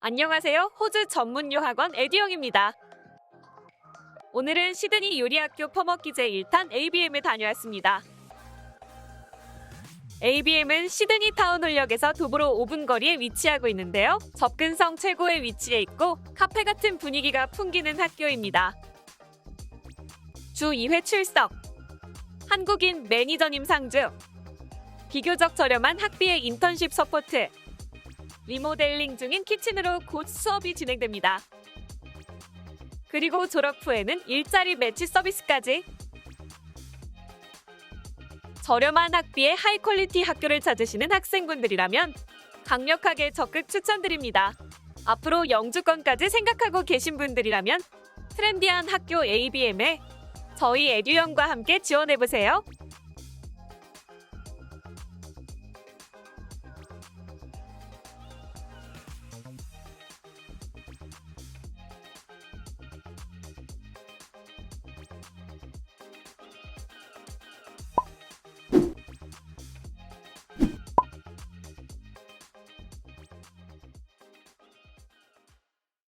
안녕하세요. 호주 전문요학원 에듀영입니다. 오늘은 시드니 요리학교 퍼먹기제 1탄 ABM에 다녀왔습니다. ABM은 시드니 타운홀역에서 도보로 5분 거리에 위치하고 있는데요. 접근성 최고의 위치에 있고 카페 같은 분위기가 풍기는 학교입니다. 주 2회 출석, 한국인 매니저님 상주, 비교적 저렴한 학비의 인턴십 서포트, 리모델링 중인 키친으로 곧 수업이 진행됩니다. 그리고 졸업 후에는 일자리 매치 서비스까지. 저렴한 학비의 하이 퀄리티 학교를 찾으시는 학생분들이라면 강력하게 적극 추천드립니다. 앞으로 영주권까지 생각하고 계신 분들이라면 트렌디한 학교 ABM에 저희 에듀형과 함께 지원해보세요.